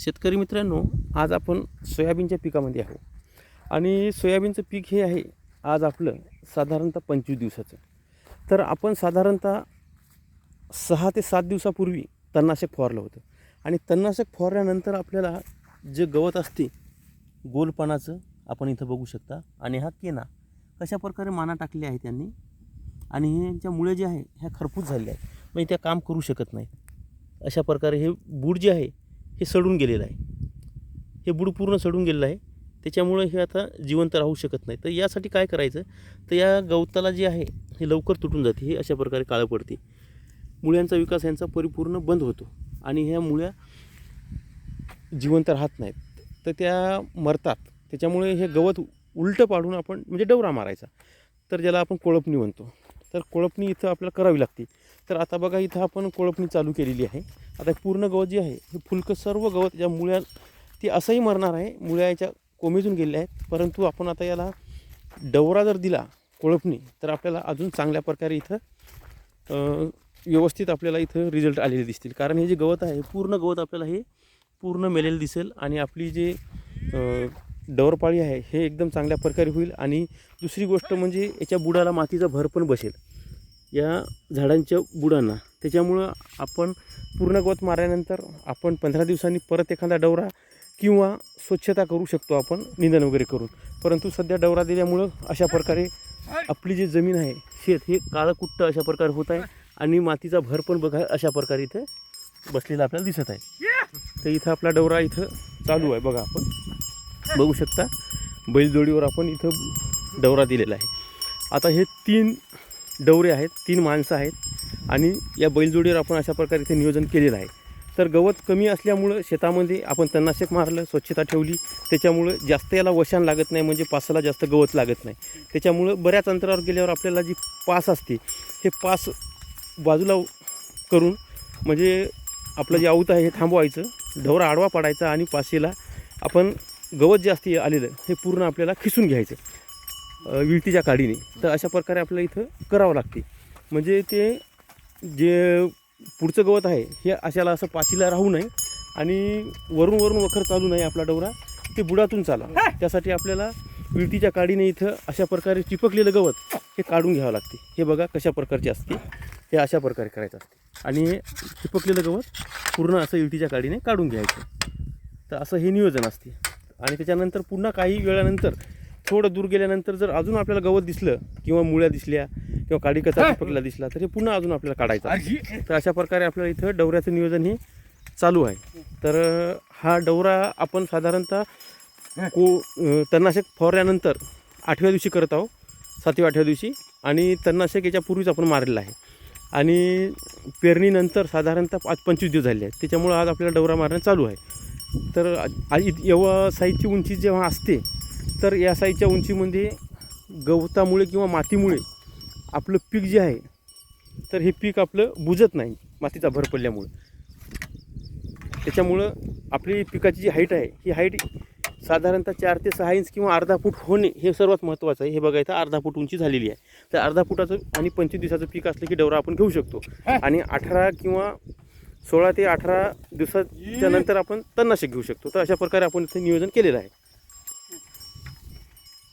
शेतकरी मित्रांनो आज आपण सोयाबीनच्या पिकामध्ये आहो आणि सोयाबीनचं पीक हे आहे आज आपलं साधारणतः पंचवीस दिवसाचं. तर आपण साधारणतः सहा ते सात दिवसापूर्वी तणनाशक फवारलं होतं. आणि तणनाशक फवारल्यानंतर आपल्याला जे गवत असते गोलपानाचं आपण इथं बघू शकता. आणि हा केना कशा प्रकारे माना टाकले आहे त्यांनी आणि हे मुळे जे आहे ह्या खरपूस झालेल्या आहेत. म्हणजे त्या काम करू शकत नाहीत. अशा प्रकारे हे बूड जे आहे हे सडून गेलेलं आहे. हे बुड पूर्ण सडून गेलेलं आहे. त्याच्यामुळे हे आता जिवंत राहू शकत नाही. तर यासाठी काय करायचं? तर या गवताला जे आहे हे लवकर तुटून जाते. हे अशा प्रकारे काळं पडते. मुळ्यांचा विकास यांचा परिपूर्ण बंद होतो. आणि ह्या मुळ्या जिवंत राहत नाहीत. तर त्या मरतात. त्याच्यामुळे हे गवत उलटं पाडून आपण म्हणजे डवरा मारायचा. तर ज्याला आपण कोळपणी म्हणतो. तर कोळपणी इथं आपल्याला करावी लागते. तर आता बघा इथं आपण कोळपणी चालू केलेली आहे. आता पूर्ण गवत जे आहे हे फुलकं सर्व गवत ज्या मुळ्या ती असंही मरणार आहे. मुळ्या याच्या कोमेजून गेलेल्या आहेत. परंतु आपण आता याला डवरा जर दिला कोळपणी तर आपल्याला अजून चांगल्या प्रकारे इथं व्यवस्थित आपल्याला इथं रिझल्ट आलेले दिसतील. कारण हे जे गवत आहे पूर्ण गवत आपल्याला हे पूर्ण मेलेलं दिसेल आणि आपली जे डवरपाळी आहे हे एकदम चांगल्या प्रकारे होईल. आणि दुसरी गोष्ट म्हणजे याच्या बुडाला मातीचा भर पण बसेल. या झाडांच्या बुडांना. त्याच्यामुळं आपण पूर्ण गवत मारल्यानंतर आपण पंधरा दिवसांनी परत एखादा डवरा किंवा स्वच्छता करू शकतो आपण निंदन वगैरे करून. परंतु सध्या डवरा दिल्यामुळं अशा प्रकारे आपली जी जमीन आहे शेत हे काळकुट्ट अशा प्रकारे होत आहे आणि मातीचा भर पण बघा अशा प्रकारे इथं बसलेला आपल्याला दिसत आहे. तर इथं आपला डवरा इथं चालू आहे बघा आपण. बघू शकता बैलजोडीवर आपण इथं डवरा दिलेला आहे. आता हे तीन डवरे आहेत तीन माणसं आहेत आणि या बैलजोडीवर आपण अशा प्रकारे इथे नियोजन केलेलं आहे. तर गवत कमी असल्यामुळं शेतामध्ये आपण तणनाशक मारलं स्वच्छता ठेवली. त्याच्यामुळं जास्त याला वशान लागत नाही म्हणजे पासाला जास्त गवत लागत नाही. त्याच्यामुळं बऱ्याच अंतरावर गेल्यावर आपल्याला जी पास असते हे पास बाजूला करून म्हणजे आपलं जे आऊत आहे हे थांबवायचं ढवरा आडवा पाडायचा आणि पाशीला आपण गवत जास्त आलेलं हे पूर्ण आपल्याला खिसून घ्यायचं. विळतीच्या काडीने. तर अशा प्रकारे आपल्याला इथं करावं लागते. म्हणजे ते जे पुढचं गवत आहे हे अशाला असं पाशीला राहू नये आणि वरून वरून वखर चालू नये आपला डवरा. ते बुडातून चाला. त्यासाठी आपल्याला विळतीच्या काडीने इथं अशा प्रकारे चिपकलेलं गवत हे काढून घ्यावं लागते. हे बघा कशा प्रकारचे असते. हे अशा प्रकारे करायचं असते. आणि हे चिपकलेलं गवत पूर्ण असं विळतीच्या काडीने काढून घ्यायचं. तर असं हे नियोजन असते. आणि त्याच्यानंतर पुन्हा काही वेळानंतर थोडं दूर गेल्यानंतर जर अजून आपल्याला गवत दिसलं किंवा मुळ्या दिसल्या किंवा काडी कचा चिपकलेला दिसला तर हे पुन्हा अजून आपल्याला काढायचं आहे. तर अशा प्रकारे आपल्याला इथं डवऱ्याचं नियोजन हे चालू आहे. तर हा डवरा आपण साधारणतः को तणनाशक फवारल्यानंतर आठव्या दिवशी करत आहोत सातव्या आठव्या दिवशी. आणि तणनाशक याच्यापूर्वीच आपण मारलेलं आहे. आणि पेरणीनंतर साधारणतः पाच पंचवीस दिवस झाले आहेत. त्याच्यामुळं आज आपल्याला डवरा मारणं चालू आहे. तर एवढं साईजची उंची जेव्हा असते तर या साईजच्या उंचीमध्ये गवतामुळे किंवा मातीमुळे आपलं पीक जे आहे तर हे पीक आपलं बुजत नाही मातीचा भर पडल्यामुळं. त्याच्यामुळं आपली पिकाची जी हाईट आहे ही हाईट साधारणतः चार ते सहा इंच किंवा अर्धा फूट होणे हे सर्वात महत्त्वाचं आहे. हे बघा इथं अर्धा फूट उंची झालेली आहे. तर अर्धा फुटाचं आणि पंचवीस दिवसाचं पीक असलं की डवरा आपण घेऊ शकतो. आणि अठरा किंवा सोळा ते अठरा दिवसाच्या नंतर आपण तणनाशक घेऊ शकतो. तर अशा प्रकारे आपण इथे नियोजन केलेलं आहे.